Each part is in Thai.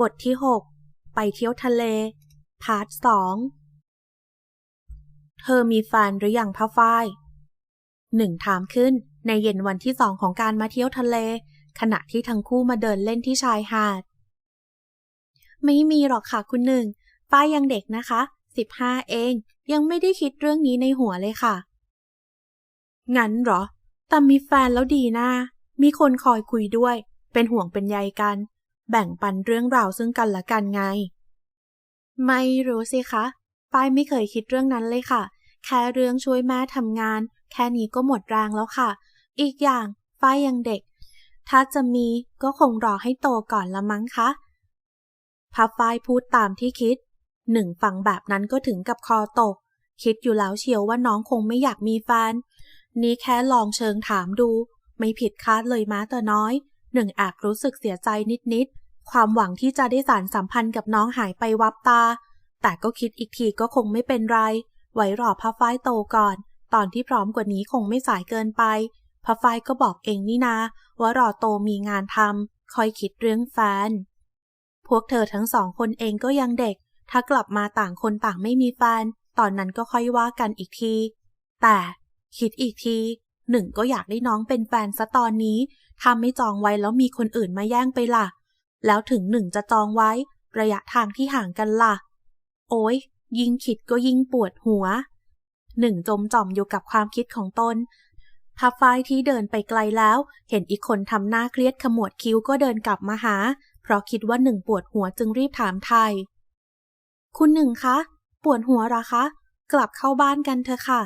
บทที่ 6 ไปเที่ยวทะเล พาร์ทสองเธอมีแฟนหรือยังพะฝ้ายหนึ่งถามขึ้นในเย็นวันที่สองของการมาเที่ยวทะเล ขณะที่ทั้งคู่มาเดินเล่นที่ชายหาด ไม่มีหรอกค่ะคุณหนึ่งป้ายยังเด็กนะคะสิบห้าเอง ยังไม่ได้คิดเรื่องนี้ในหัวเลยค่ะ งั้นเหรอแต่มีแฟนแล้วดีนะมีคนคอยคุยด้วย เป็นห่วงเป็นใยกัน แบ่งปันเรื่องราวซึ่งกันและกันไง ไม่รู้สิคะป้ายไม่เคยคิดเรื่องนั้นเลยค่ะ แค่เรื่องช่วยแม่ทำงาน แค่นี้ก็หมดแรงแล้วค่ะ อีกอย่างป้ายยังเด็ก ถ้าจะมีก็คงรอให้โตก่อนละมั้งคะพับฝ้ายพูดตามที่คิด หนึ่งฟังแบบนั้นก็ถึงกับคอตก คิดอยู่แล้วเชียวว่าน้องคงไม่อยากมีแฟน นี่แค่ลองเชิงถามดู ไม่ผิดคาดเลยม้แต่น้อย หนึ่งแอบรู้สึกเสียใจนิดๆ ความหวังที่จะได้สารสัมพันธ์กับน้องหายไปวับตา แต่ก็คิดอีกทีก็คงไม่เป็นไร ไว้รอพับฝ้ายโตก่อน ตอนที่พร้อมกว่านี้คงไม่สายเกินไปพับฝ้ายก็บอกเองนี่นา ว่ารอโตมีงานทำคอยคิดเรื่องแฟน พวกเธอทั้งสองคนเองก็ยังเด็ก ถ้ากลับมาต่างคนต่างไม่มีแฟน ตอนนั้นก็ค่อยว่ากันอีกที แต่คิดอีกที หนึ่งก็อยากได้น้องเป็นแฟนซะตอนนี้ถ้าไม่จองไว้แล้วมีคนอื่นมาแย่งไปล่ะ แล้วถึงหนึ่งจะจองไว้ ระยะทางที่ห่างกันล่ะ โอ้ยยิ่งคิดก็ยิ่งปวดหัว หนึ่งจมจ่อมอยู่กับความคิดของตนพับฝ้ายที่เดินไปไกลแล้ว เห็นอีกคนทำหน้าเครียดขมวดคิ้วก็เดินกลับมาหา เพราะคิดว่าหนึ่งปวดหัวจึงรีบถามไทย คุณหนึ่งคะ ปวดหัวหรอคะ กลับเข้าบ้านกันเถอะค่ะ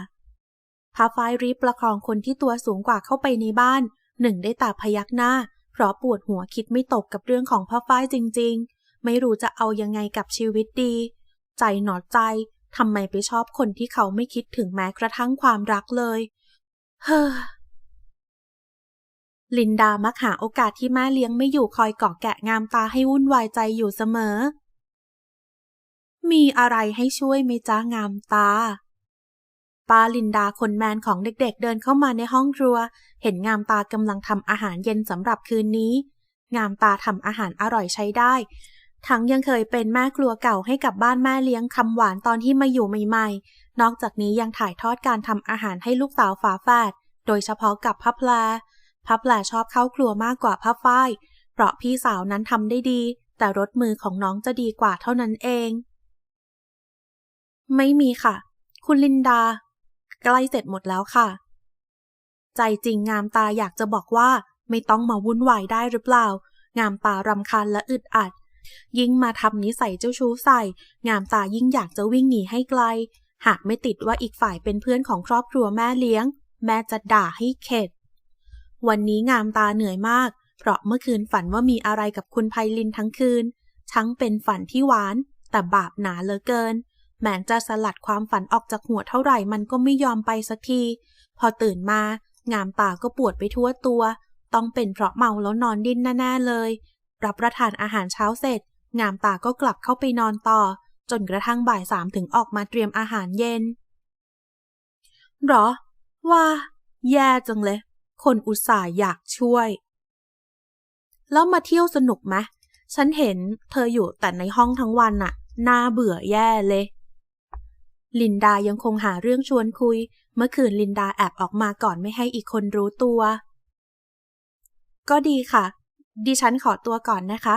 พาฝ้ายรีบประคองคนที่ตัวสูงกว่าเข้าไปในบ้าน หนึ่งได้ต่พยักหน้า เพราะปวดหัวคิดไม่ตกกับเรื่องของพ่อฝ้ายจริง ๆ ไม่รู้จะเอายังไงกับชีวิตดี ใจหนอใจทำไมไปชอบคนที่เขาไม่คิดถึงแม้กระทั่งความรักเลย เฮ้อลินดามักหาโอกาสที่แม่เลี้ยงไม่อยู่คอยเกาะแกะงามตาให้วุ่นวายใจอยู่เสมอ มีอะไรให้ช่วยไหมจ้างามตา ป้าลินดาคนแมนของเด็กๆเดินเข้ามาในห้องครัว เห็นงามตากำลังทำอาหารเย็นสำหรับคืนนี้ งามตาทำอาหารอร่อยใช้ได้ ทั้งยังเคยเป็นแม่ครัวเก่าให้กับบ้านแม่เลี้ยงคำหวานตอนที่มาอยู่ใหม่ๆ นอกจากนี้ยังถ่ายทอดการทำอาหารให้ลูกสาวฝาแฝด โดยเฉพาะกับพับแลพับแลชอบเข้าครัวมากกว่าพับฝ้าย เพราะพี่สาวนั้นทำได้ดี แต่รสมือของน้องจะดีกว่าเท่านั้นเอง ไม่มีค่ะ คุณลินดา ใกล้เสร็จหมดแล้วค่ะ ใจจริงงามตาอยากจะบอกว่า ไม่ต้องมาวุ่นวายได้หรือเปล่า งามตารำคาญและอึดอัด ยิ่งมาทำนิสัยเจ้าชู้ใส่ งามตายิ่งอยากจะวิ่งหนีให้ไกล หากไม่ติดว่าอีกฝ่ายเป็นเพื่อนของครอบครัวแม่เลี้ยง แม่จะด่าให้เข็ด วันนี้งามตาเหนื่อยมาก เพราะเมื่อคืนฝันว่ามีอะไรกับคุณไพลินทั้งคืน ทั้งเป็นฝันที่หวาน แต่บาปหนาเหลือเกิน แม้จะสลัดความฝันออกจากหัวเท่าไหร่มันก็ไม่ยอมไปสักที พอตื่นมา งามตาก็ปวดไปทั่วตัว ต้องเป็นเพราะเมาแล้วนอนดิ้นแน่ๆเลย รับประทานอาหารเช้าเสร็จ งามตาก็กลับเข้าไปนอนต่อ จนกระทั่งบ่ายสามถึงออกมาเตรียมอาหารเย็น หรอ ว่า แย่จังเลย คนอุตส่าห์อยากช่วย แล้วมาเที่ยวสนุกไหมฉันเห็นเธออยู่แต่ในห้องทั้งวันน่ะ น่าเบื่อแย่เลย ลินดายังคงหาเรื่องชวนคุย เมื่อคืนลินดาแอบออกมาก่อนไม่ให้อีกคนรู้ตัว ก็ดีค่ะ ดิฉันขอตัวก่อนนะคะ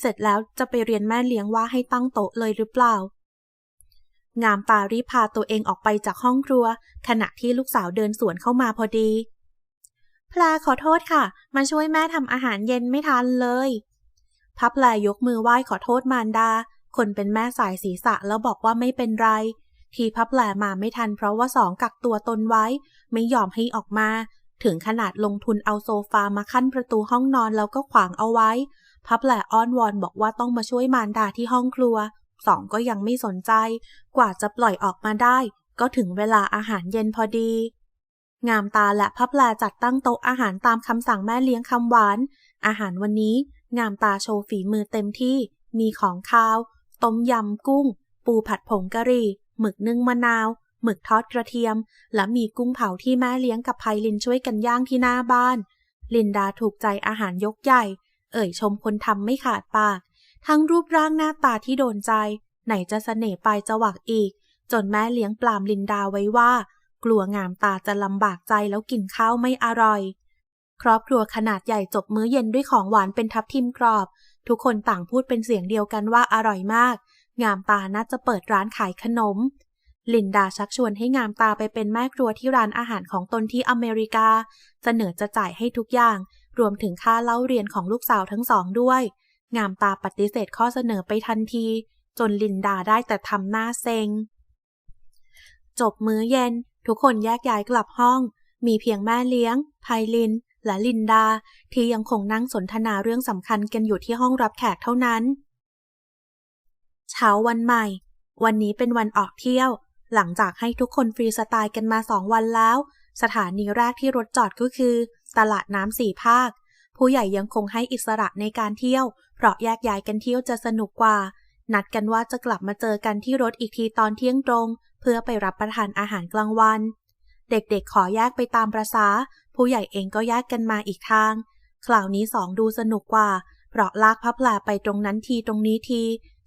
เสร็จแล้วจะไปเรียนแม่เลี้ยงว่าให้ตั้งโต๊ะเลยหรือเปล่า งามตารีพาตัวเองออกไปจากห้องครัว ขณะที่ลูกสาวเดินสวนเข้ามาพอดีพลาขอโทษค่ะ มาช่วยแม่ทำอาหารเย็นไม่ทันเลย พับแลยกมือไหว้ขอโทษมารดา คนเป็นแม่สายศีรษะแล้วบอกว่าไม่เป็นไร ที่พับแหลมาไม่ทันเพราะว่าสองกักตัวตนไว้ ไม่ยอมให้ออกมา ถึงขนาดลงทุนเอาโซฟามาขั้นประตูห้องนอนแล้วก็ขวางเอาไว้ พับแหลอ้อนวอนบอกว่าต้องมาช่วยมารดาที่ห้องครัวสองก็ยังไม่สนใจ กว่าจะปล่อยออกมาได้ ก็ถึงเวลาอาหารเย็นพอดี งามตาและพับแหลจัดตั้งโต๊ะอาหารตามคำสั่งแม่เลี้ยงคำหวาน อาหารวันนี้ งามตาโชว์ฝีมือเต็มที่ มีของคาว ต้มยำกุ้ง ปูผัดผงกะหรี่ หมึกนึ่งมะนาว หมึกทอดกระเทียม และมีกุ้งเผาที่แม่เลี้ยงกับไพลินช่วยกันย่างที่หน้าบ้าน ลินดาถูกใจอาหารยกใหญ่ เอ่ยชมคนทำไม่ขาดปาก ทั้งรูปร่างหน้าตาที่โดนใจ ไหนจะเสน่ห์ปลายจวักอีก จนแม่เลี้ยงปลามลินดาไว้ว่า กลัวงามตาจะลำบากใจแล้วกินข้าวไม่อร่อย ครอบครัวขนาดใหญ่จบมื้อเย็นด้วยของหวานเป็นทับทิมกรอบ ทุกคนต่างพูดเป็นเสียงเดียวกันว่าอร่อยมาก งามตาน่าจะเปิดร้านขายขนม ลินดาชักชวนให้งามตาไปเป็นแม่ครัวที่ร้านอาหารของตนที่อเมริกา เสนอจะจ่ายให้ทุกอย่าง รวมถึงค่าเล่าเรียนของลูกสาวทั้งสองด้วย งามตาปฏิเสธข้อเสนอไปทันที จนลินดาได้แต่ทำหน้าเซ็ง จบมื้อเย็น ทุกคนแยกย้ายกลับห้อง มีเพียงแม่เลี้ยง ไพลิน และลินดา ที่ยังคงนั่งสนทนาเรื่องสำคัญกันอยู่ที่ห้องรับแขกเท่านั้น เช้าวันใหม่ วันนี้เป็นวันออกเที่ยว หลังจากให้ทุกคนฟรีสไตล์กันมาสองวันแล้ว สถานีแรกที่รถจอดก็คือ ตลาดน้ำสี่ภาค ผู้ใหญ่ยังคงให้อิสระในการเที่ยว เพราะแยกย้ายกันเที่ยวจะสนุกกว่า นัดกันว่าจะกลับมาเจอกันที่รถอีกทีตอนเที่ยงตรง เพื่อไปรับประทานอาหารกลางวัน เด็กๆขอแยกไปตามประษา ผู้ใหญ่เองก็แยกกันมาอีกทางคราวนี้สองดูสนุกกว่า เพราะลากพับแผลไปตรงนั้นทีตรงนี้ที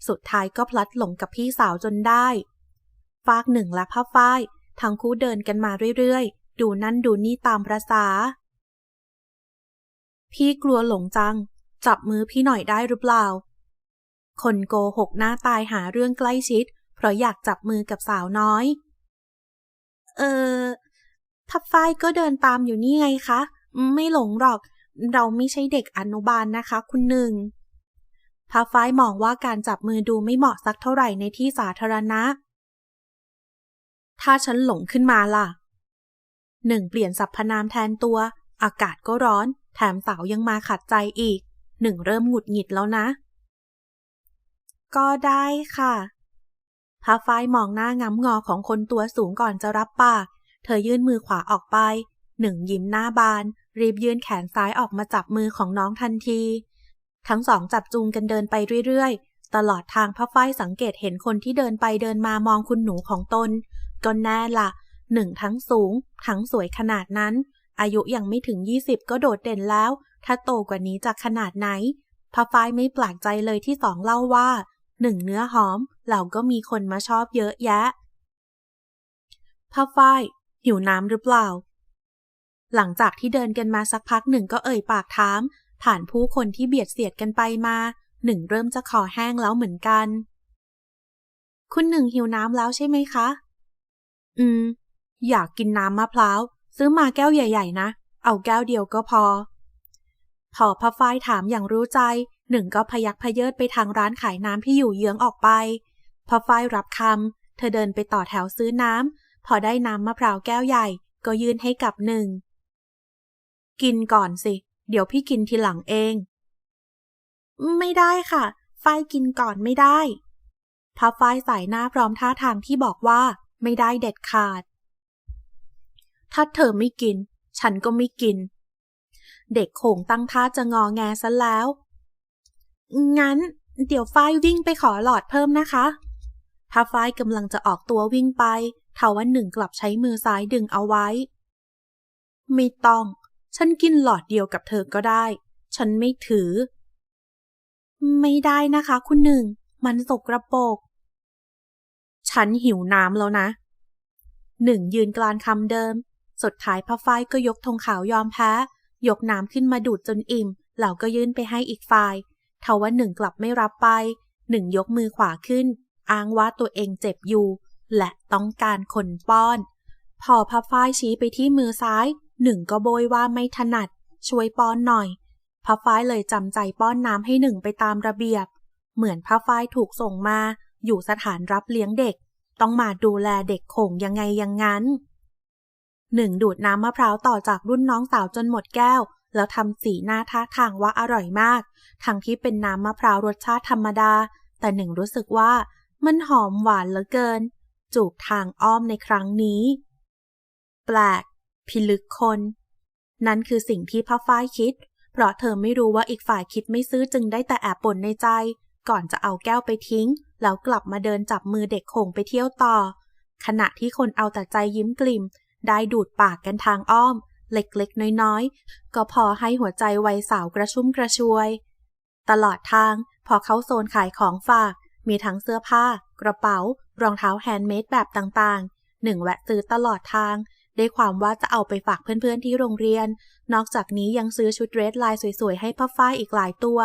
สุดท้ายก็พลัดหลงกับพี่สาวจนได้ ฟากหนึ่งและผ้าฝ้าย ทั้งคู่เดินกันมาเรื่อยๆ ดูนั่นดูนี่ตามประษา พี่กลัวหลงจัง จับมือพี่หน่อยได้หรือเปล่า คนโกหกหน้าตายหาเรื่องใกล้ชิด เพราะอยากจับมือกับสาวน้อย เออพับฝ้ายก็เดินตามอยู่นี่ไงคะ ไม่หลงหรอก เราไม่ใช่เด็กอนุบาลนะคะ คุณหนึ่ง พับฝ้ายมองว่าการจับมือดูไม่เหมาะสักเท่าไหร่ในที่สาธารณะ ถ้าฉันหลงขึ้นมาล่ะหนึ่งเปลี่ยนสรรพนามแทนตัว อากาศก็ร้อน แถมสาวยังมาขัดใจอีก หนึ่งเริ่มหงุดหงิดแล้วนะ ก็ได้ค่ะพาฝ้ายมองหน้างำงอของคนตัวสูงก่อนจะรับปาก เธอยื่นมือขวาออกไป หนึ่งยิ้มหน้าบาน รีบยื่นแขนซ้ายออกมาจับมือของน้องทันที ทั้งสองจับจูงกันเดินไปเรื่อยๆ ตลอดทางพระฝ้ายสังเกตเห็นคนที่เดินไปเดินมามองคุณหนูของตน ก็แน่ละหนึ่งทั้งสูง ทั้งสวยขนาดนั้น อายุยังไม่ถึง 20 ก็โดดเด่นแล้ว ถ้าโตกว่านี้จะขนาดไหนพระฝ้ายไม่แปลกใจเลยที่สองเล่าว่าหนึ่งเนื้อหอมเราก็มีคนมาชอบเยอะแยะพระฝ้ายหิวน้ำหรือเปล่า หลังจากที่เดินกันมาสักพักหนึ่งก็เอ่ยปากถาม ผ่านผู้คนที่เบียดเสียดกันไปมา หนึ่งเริ่มจะคอแห้งแล้วเหมือนกัน คุณหนึ่งหิวน้ำแล้วใช่ไหมคะ อืม อยากกินน้ำมะพร้าว ซื้อมาแก้วใหญ่ ๆ นะ เอาแก้วเดียวก็พอ พอพระฝ้ายถามอย่างรู้ใจ หนึ่งก็พยักพเยิดไปทางร้านขายน้ำที่อยู่เยื้องออกไปพอฝ้ายรับคำ เธอเดินไปต่อแถวซื้อน้ำ พอได้น้ำมะพร้าวแก้วใหญ่ ก็ยื่นให้กับหนึ่ง กินก่อนสิ เดี๋ยวพี่กินทีหลังเอง ไม่ได้ค่ะ ฝ้ายกินก่อนไม่ได้พระฝ้ายใส่หน้าพร้อมท่าทางที่บอกว่า ไม่ได้เด็ดขาด ถ้าเธอไม่กิน ฉันก็ไม่กิน เด็กโขงตั้งท่าจะงอแงซะแล้ว งั้น เดี๋ยวฝ้ายวิ่งไปขอหลอดเพิ่มนะคะพระฝ้ายกำลังจะออกตัววิ่งไปทว่าหนึ่งกลับใช้มือซ้ายดึงเอาไว้ ไม่ต้อง ฉันกินหลอดเดียวกับเธอก็ได้ ฉันไม่ถือ ไม่ได้นะคะ คุณหนึ่ง มันสกระปรก ฉันหิวน้ำแล้วนะ หนึ่งยืนกลานคำเดิม สุดท้ายพระฝ้ายก็ยกธงขาวยอมแพ้ ยกน้ำขึ้นมาดูดจนอิ่ม แล้วก็ยื่นไปให้อีกฝ่ายทว่าหนึ่งกลับไม่รับไป หนึ่งยกมือขวาขึ้น อ้างว่าตัวเองเจ็บอยู่ และต้องการคนป้อน พอพระฝ้ายชี้ไปที่มือซ้าย หนึ่งก็โบยว่าไม่ถนัด ช่วยป้อนหน่อยพระฝ้ายเลยจำใจป้อนน้ำให้หนึ่งไปตามระเบียบ เหมือนพระฝ้ายถูกส่งมา อยู่สถานรับเลี้ยงเด็ก ต้องมาดูแลเด็กโข่งยังไงยังงั้นหนึ่งดูดน้ำมะพร้าวต่อจากรุ่นน้องสาวจนหมดแก้ว แล้วทำสีหน้าท่าทางว่าอร่อยมาก ทั้งที่เป็นน้ำมะพร้าวรสชาติธรรมดา แต่หนึ่งรู้สึกว่ามันหอมหวานเหลือเกิน จูบทางอ้อมในครั้งนี้ แปลก พิลึกคน นั่นคือสิ่งที่พ่อฝ้ายคิด เพราะเธอไม่รู้ว่าอีกฝ่ายคิดไม่ซื้อจึงได้แต่แอบป่นในใจ ก่อนจะเอาแก้วไปทิ้ง แล้วกลับมาเดินจับมือเด็กโขงไปเที่ยวต่อ ขณะที่คนเอาแต่ใจยิ้มกลิ่ม ได้ดูดปากกันทางอ้อม เล็กๆ น้อยๆ ก็พอให้หัวใจวัยสาวกระชุ่มกระชวย ตลอดทางพอเขาโซนขายของฝาก มีทั้งเสื้อผ้า กระเป๋า รองเท้าแฮนด์เมดแบบต่างๆ หนึ่งแวะซื้อตลอดทาง ได้ความว่าจะเอาไปฝากเพื่อนๆที่โรงเรียน นอกจากนี้ยังซื้อชุดเดรสลายสวยๆ ให้พ่อฝ้ายอีกหลายตัว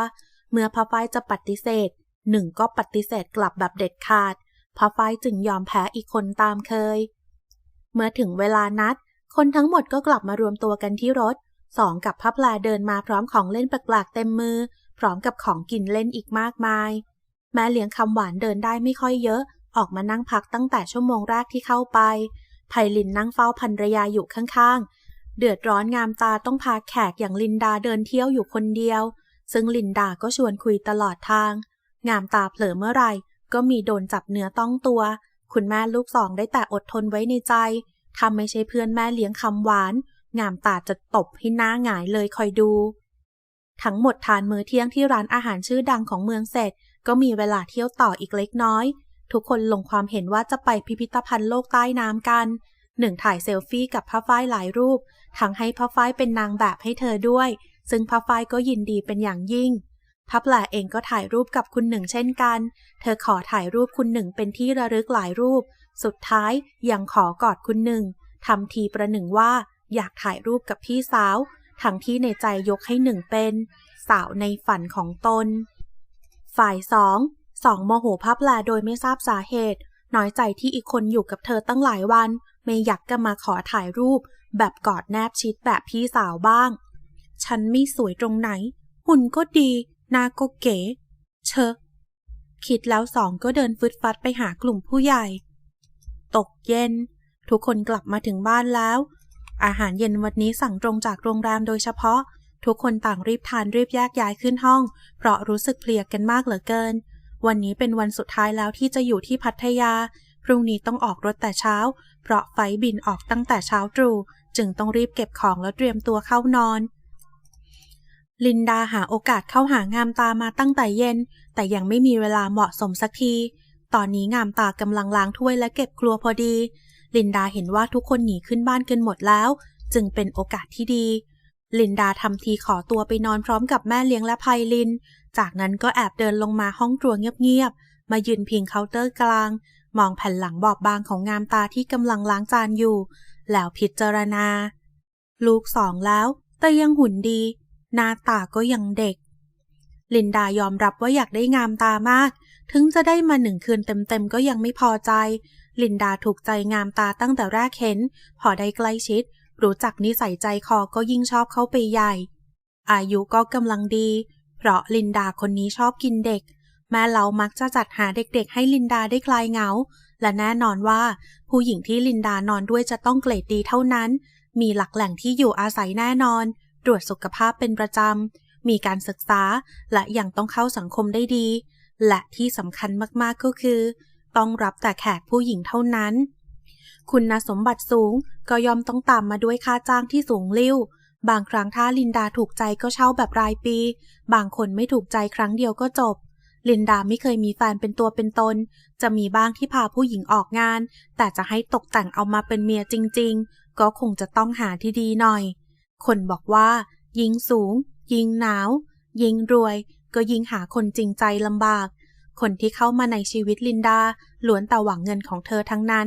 เมื่อพ่อฝ้ายจะปฏิเสธ หนึ่งก็ปฏิเสธกลับแบบเด็ดขาดพ่อฝ้ายจึงยอมแพ้อีกคนตามเคย เมื่อถึงเวลานัด คนทั้งหมดก็กลับมารวมตัวกันที่รถ สองกับพับแลเดินมาพร้อมของเล่นแปลกๆเต็มมือ พร้อมกับของกินเล่นอีกมากมาย แม่เลี้ยงคำหวานเดินได้ไม่ค่อยเยอะ ออกมานั่งพักตั้งแต่ชั่วโมงแรกที่เข้าไป ไพลินนั่งเฝ้าภรรยาอยู่ข้างๆ เดือดร้อนงามตาต้องพาแขกอย่างลินดาเดินเที่ยวอยู่คนเดียว ซึ่งลินดาก็ชวนคุยตลอดทาง งามตาเผลอเมื่อไหร่ ก็มีโดนจับเนื้อต้องตัว คุณแม่ลูกสองได้แต่อดทนไว้ในใจถ้าไม่ใช่เพื่อนแม่เลี้ยงคำหวาน งามตาจะตบให้หน้าหงายเลยคอยดู ทั้งหมดทานมื้อเที่ยงที่ร้านอาหารชื่อดังของเมืองเสร็จ ก็มีเวลาเที่ยวต่ออีกเล็กน้อย ทุกคนลงความเห็นว่าจะไปพิพิธภัณฑ์โลกใต้น้ำกันหนึ่งถ่ายเซลฟี่กับพ่อฝ้ายหลายรูป ทั้งให้พ่อฝ้ายเป็นนางแบบให้เธอด้วย ซึ่งพ่อฝ้ายก็ยินดีเป็นอย่างยิ่งพับแหลเองก็ถ่ายรูปกับคุณหนึ่งเช่นกัน เธอขอถ่ายรูปคุณหนึ่งเป็นที่ระลึกหลายรูป สุดท้ายยังขอกอดคุณหนึ่งทำทีประหนึ่งว่า อยากถ่ายรูปกับพี่สาว ทั้งที่ในใจยกให้หนึ่งเป็น สาวในฝันของตน ฝ่ายสอง สองโมโหพับแลโดยไม่ทราบสาเหตุ น้อยใจที่อีกคนอยู่กับเธอตั้งหลายวัน ไม่อยากก็มาขอถ่ายรูป แบบกอดแนบชิดแบบพี่สาวบ้าง ฉันไม่สวยตรงไหน หุ่นก็ดี หน้าก็เก๋ เชอะคิดแล้วสองก็เดินฟึดฟัดไปหากลุ่มผู้ใหญ่ ตกเย็น ทุกคนกลับมาถึงบ้านแล้ว อาหารเย็นวันนี้สั่งตรงจากโรงแรมโดยเฉพาะ ทุกคนต่างรีบทานรีบแยกย้ายขึ้นห้อง เพราะรู้สึกเพลียกันมากเหลือเกิน วันนี้เป็นวันสุดท้ายแล้วที่จะอยู่ที่พัทยา พรุ่งนี้ต้องออกรถแต่เช้า เพราะไฟบินออกตั้งแต่เช้าตรู่จึงต้องรีบเก็บของแล้วเตรียมตัวเข้านอน ลินดาหาโอกาสเข้าหางามตามาตั้งแต่เย็น แต่ยังไม่มีเวลาเหมาะสมสักที ตอนนี้งามตากำลังล้างถ้วยและเก็บครัวพอดี ลินดาเห็นว่าทุกคนหนีขึ้นบ้านกันหมดแล้ว จึงเป็นโอกาสที่ดีลินดาทำทีขอตัวไปนอนพร้อมกับแม่เลี้ยงและไพลิน จากนั้นก็แอบเดินลงมาห้องครัวเงียบๆ มายืนพิงเคาน์เตอร์กลาง มองแผ่นหลังบอบบางของงามตาที่กำลังล้างจานอยู่ แล้วพิจารณา ลูกสองแล้ว แต่ยังหุ่นดี หน้าตาก็ยังเด็ก ลินดายอมรับว่าอยากได้งามตามาก ถึงจะได้มาหนึ่งคืนเต็มๆ ก็ยังไม่พอใจ ลินดาถูกใจงามตาตั้งแต่แรกเห็น พอได้ใกล้ชิด รู้จักนิสัยใจคอก็ยิ่งชอบเข้าไปใหญ่ อายุก็กำลังดี เพราะลินดาคนนี้ชอบกินเด็ก แม่เรามักจะจัดหาเด็กๆ ให้ลินดาได้คลายเหงา และแน่นอนว่า ผู้หญิงที่ลินดานอนด้วยจะต้องเกรดดีเท่านั้น มีหลักแหล่งที่อยู่อาศัยแน่นอน ตรวจสุขภาพเป็นประจำ มีการศึกษา และยังต้องเข้าสังคมได้ดี และที่สำคัญมากๆก็คือ ต้องรับแต่แขกผู้หญิงเท่านั้น คุณสมบัติสูงก็ยอมต้องตามมาด้วยค่าจ้างที่สูงลิ่ว บางครั้งถ้าลินดาถูกใจก็เช่าแบบรายปี บางคนไม่ถูกใจครั้งเดียวก็จบ ลินดาไม่เคยมีแฟนเป็นตัวเป็นตน จะมีบ้างที่พาผู้หญิงออกงาน แต่จะให้ตกแต่งเอามาเป็นเมียจริง ๆ ก็คงจะต้องหาที่ดีหน่อย คนบอกว่า ยิงสูง ยิงหนาว ยิงรวย ก็ยิงหาคนจริงใจลำบาก คนที่เข้ามาในชีวิตลินดาล้วนแต่หวังเงินของเธอทั้งนั้น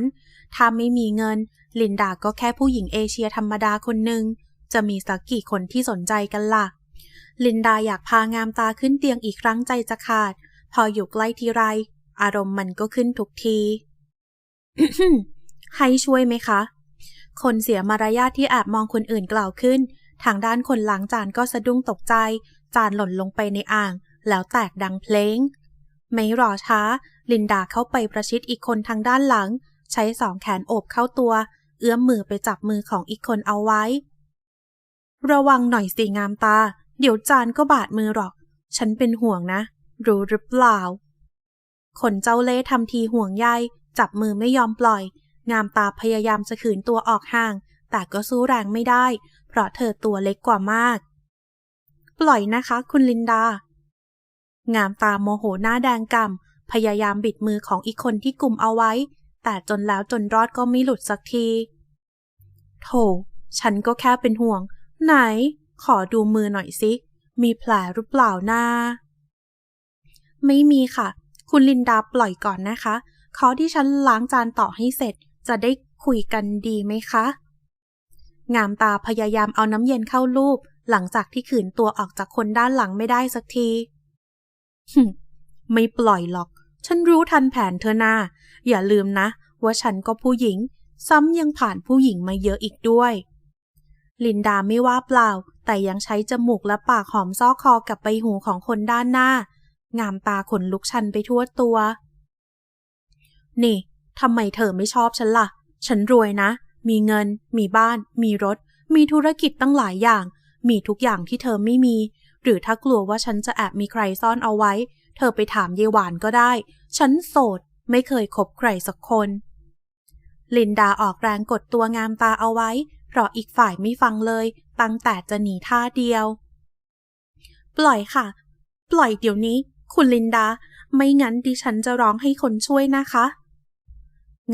ถ้าไม่มีเงิน ลินดาก็แค่ผู้หญิงเอเชียธรรมดาคนหนึ่ง จะมีสักกี่คนที่สนใจกันละ่ะ ลินดาอยากพางามตาขึ้นเตียงอีกครั้งใจจะขาด พออยู่ใกล้ทีไร อารมณ์มันก็ขึ้นทุกที ให้ช่วยไหมคะ คนเสียมารยาทที่แอบมองคนอื่นกล่าวขึ้น ทางด้านคนหล้างจานก็สะดุ้งตกใจ จานหล่นลงไปในอ่าง แล้วแตกดังเพลง ไม่รอช้า ลินดาเข้าไปประชิดอีกคนทางด้านหลัง ใช้สองแขนโอบเข้าตัว เอื้อมมือไปจับมือของอีกคนเอาไว้ ระวังหน่อยสิงามตา เดี๋ยวจานก็บาดมือหรอก ฉันเป็นห่วงนะ รู้หรือเปล่า คนเจ้าเล่ทำทีห่วงใยจับมือไม่ยอมปล่อย งามตาพยายามจะขืนตัวออกห่าง แต่ก็สู้แรงไม่ได้ เพราะเธอตัวเล็กกว่ามาก ปล่อยนะคะ คุณลินดา งามตาโมโหหน้าแดงกำพยายามบิดมือของอีกคนที่กลุ่มเอาไว้ แต่จนแล้วจนรอดก็ไม่หลุดสักที โถ ฉันก็แค่เป็นห่วง ไหน ขอดูมือหน่อยสิ มีแผลหรือเปล่าหน้า ไม่มีค่ะ คุณลินดาปล่อยก่อนนะคะ ขอที่ฉันล้างจานต่อให้เสร็จ จะได้คุยกันดีไหมคะ งามตาพยายามเอาน้ำเย็นเข้าลูบหลังจากที่ขืนตัวออกจากคนด้านหลังไม่ได้สักทีหึไม่ปล่อยหรอก ฉันรู้ทันแผนเธอนาอย่าลืมนะ ว่าฉันก็ผู้หญิง ซ้ำยังผ่านผู้หญิงมาเยอะอีกด้วย ลินดาไม่ว่าเปล่า แต่ยังใช้จมูกและปากหอมซอกคอกับใบหูของคนด้านหน้า งามตาขนลุกชันไปทั่วตัว นี่ทำไมเธอไม่ชอบฉันล่ะ ฉันรวยนะ มีเงิน มีบ้าน มีรถ มีธุรกิจตั้งหลายอย่าง มีทุกอย่างที่เธอไม่มี หรือถ้ากลัวว่าฉันจะแอบมีใครซ่อนเอาไว้ เธอไปถามเยหวานก็ได้ ฉันโสด ไม่เคยคบใครสักคน ลินดาออกแรงกดตัวงามตาเอาไว้เราะอีกฝ่ายไม่ฟังเลย ตั้งแต่จะหนีท่าเดียว ปล่อยค่ะ ปล่อยเดี๋ยวนี้ คุณลินดา ไม่งั้นดิฉันจะร้องให้คนช่วยนะคะ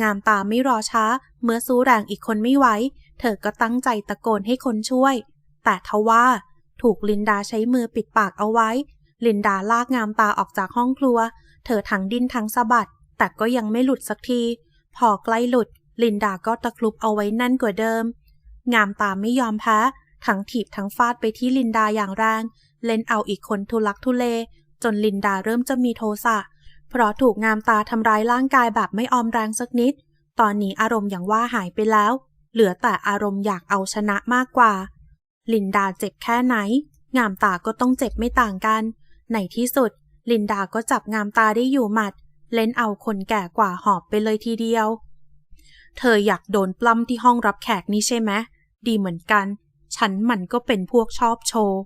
งามตาไม่รอช้า เมื่อสู้แรงอีกคนไม่ไหว เธอก็ตั้งใจตะโกนให้คนช่วย แต่ทว่าถูกลินดาใช้มือปิดปากเอาไว้ ลินดาลากงามตาออกจากห้องครัว เธอทั้งดิ้นทั้งสะบัด แต่ก็ยังไม่หลุดสักที พอใกล้หลุด ลินดาก็ตะครุบเอาไว้แน่นกว่าเดิม งามตาไม่ยอมแพ้ ทั้งถีบทั้งฟาดไปที่ลินดาอย่างแรง เล่นเอาอีกคนทุลักทุเล จนลินดาเริ่มจะมีโทสะ เพราะถูกงามตาทำร้ายร่างกายแบบไม่ออมแรงสักนิด ตอนนี้อารมณ์อย่างว่าหายไปแล้ว เหลือแต่อารมณ์อยากเอาชนะมากกว่า ลินดาเจ็บแค่ไหน งามตาก็ต้องเจ็บไม่ต่างกัน ในที่สุด ลินดาก็จับงามตาได้อยู่หมัด เล่นเอาคนแก่กว่าหอบไปเลยทีเดียวเธออยากโดนปล้ำที่ห้องรับแขกนี่ใช่ไหม ดีเหมือนกัน ฉันมันก็เป็นพวกชอบโชว์